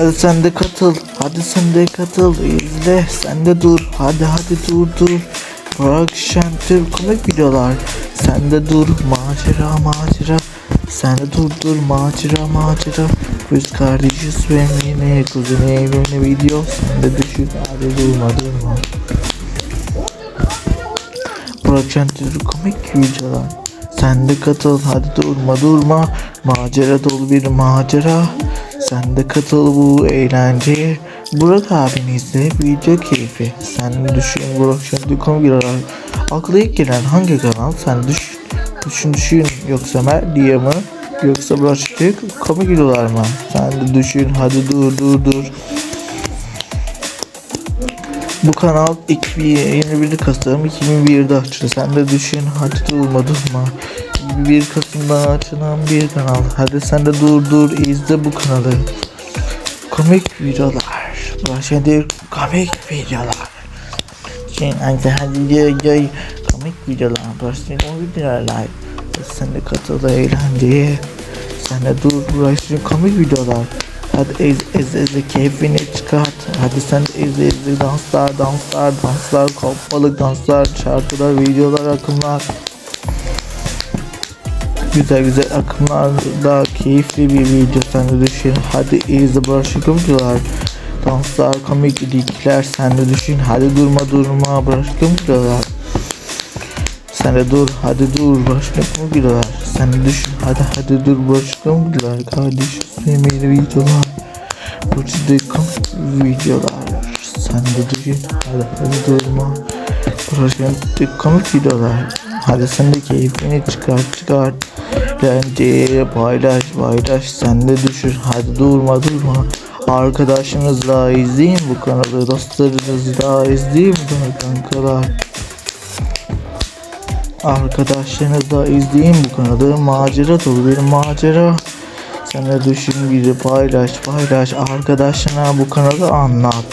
Hadi sen de katıl. Hadi sen de katıl. İzle. Sen de dur. Hadi hadi dur dur. Bırak Türk komik videolar. Sen de dur. Macera macera. Sen de dur dur. Macera macera. Biz kardeşiz ve yine kuzeni evine video. Sen de düşün. Hadi durma durma. Bırak Türk komik videolar. Sen de katıl. Hadi durma durma. Macera dolu bir macera. Sen de katıl bu eğlenceye. Burak abini video keyfi. Sen düşün Burak Şentürk'ün bir ara. Akla ilk gelen hangi kanal? Sen düşün. Düşün düşün. Yoksa Merdiye mi? Yoksa Burak Şentürk komik videolar mı? Sen de düşün. Hadi dur dur dur. Bu kanal 21 Kasım 2001'de açıldı. Sen de düşün. Hadi durma durma. 21 Kasım'da açılan bir kanal. Hadi sen de dur dur izle bu kanalı. Komik videolar. Başladı komik videolar. Şimdi hadi hadi gel. Komik videolar. Başladı o videolar. Sen de katıl eğlenceye. Sen de dur başladı komik videolar. Hadi ez ez ez keyfini çıkart. Hadi sen de izle izle danslar danslar danslar kopmalı danslar şarkılar videolar akımlar. Güzel güzel akımlarda keyifli bir video sen de düşün. Hadi izle bırakıp videolar. Danslar, komik ilikler sen de düşün. Hadi durma durma bırakıp videolar. Sen de dur hadi dur bırakıp videolar. Sen düşün hadi hadi dur bırakıp videolar. Kardeşim sevmeli videolar. Komik videolar. Sen de düşün hadi hadi durma. Komik videolar. Hadi sen de keyfini çıkart çıkart. Bence paylaş paylaş sen de düşür hadi durma durma. Arkadaşınızla izleyin bu kanalı dostlarınızla izleyin bu kankalar. Arkadaşlarınızla izleyin bu kanalı macera dolu bir macera. Sen de düşün biri paylaş paylaş arkadaşına bu kanalı anlat.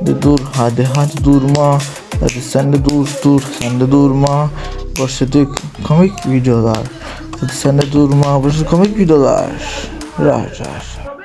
De dur hadi hadi durma. Hadi sen de dur dur sen de durma. Başladık komik videolar. Sen de durma. Burası komik videolar. Rar rar.